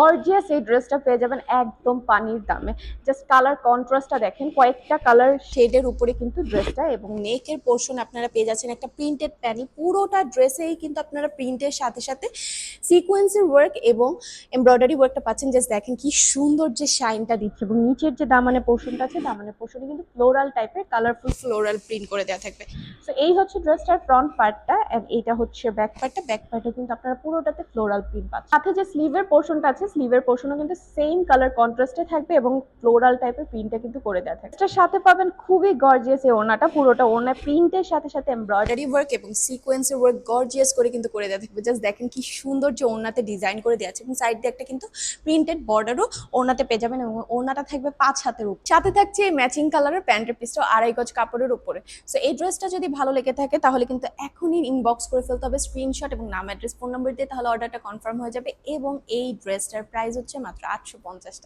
Gorgeous এই ড্রেসটা পেয়ে যাবেন একদম পানির দামে। জাস্ট কালার কন্ট্রাস্টটা দেখেন, কয়েকটা কালার শেডের উপরে কিন্তু ড্রেসটা এবং নেকের পোর্শন আপনারা পেয়ে যাচ্ছেন একটা প্রিন্টেড প্যানেল পুরোটা ড্রেসেই কিন্তু আপনারা প্রিন্টের সাথে সাথে সিকোয়েন্সের ওয়ার্ক এবং এমব্রয়ডারি ওয়ার্কটা পাচ্ছেন। জাস্ট দেখেন কি সুন্দর যে শাইনটা দিচ্ছে এবং নিচের যে দামানে পোর্শনটা আছে দামানে পোর্শনে কিন্তু ফ্লোরাল টাইপের কালারফুল ফ্লোরাল প্রিন্ট করে দেওয়া থাকবে। সো এই হচ্ছে ড্রেসটার ফ্রন্ট পার্টটা এইটা হচ্ছে ব্যাক পার্টটা ব্যাক পার্টে কিন্তু আপনারা পুরোটাতে ফ্লোরাল প্রিন্ট পাচ্ছেন। সাথে যে স্লিভের পোর্শনটা আছে স্লিভের পোর্শনও কিন্তু সেম কালার কন্ট্রাস্টে থাকবে এবং ফ্লোরাল টাইপের প্রিন্টটা কিন্তু করে দেওয়া থাকবে। এটার সাথে পাবেন খুবই গর্জিয়াস এই ওনাটা পুরোটা ওনা প্রিন্টের সাথে সাথে এমব্রয়ডারি ওয়ার্ক এবং সিকোয়েন্সের ওয়ার্ক গর্জিয়াস করে কিন্তু করে দেওয়া থাকবে। জাস্ট দেখেন কি সুন্দর যে ওড়নাতে ডিজাইন করে দেওয়া আছে এবং সাইড দিয়ে একটা কিন্তু প্রিন্টেড বর্ডারও ওড়নাতে পেয়ে যাবেন এবং ওড়নাটা থাকবে পাঁচ হাতের উপর। সাথে থাকছে ম্যাচিং কালারের প্যান্টের পিসটাও আড়াই গজ কাপড়ের উপরে। সো এই ড্রেসটা যদি ভালো লেগে থাকে, তাহলে কিন্তু এখনই ইনবক্স করে ফেলতে হবে। স্ক্রিনশট এবং নাম অ্যাড্রেস ফোন নাম্বার দিয়ে তাহলে অর্ডারটা কনফার্ম হয়ে যাবে এবং এই ড্রেসটার প্রাইস হচ্ছে মাত্র আটশো পঞ্চাশ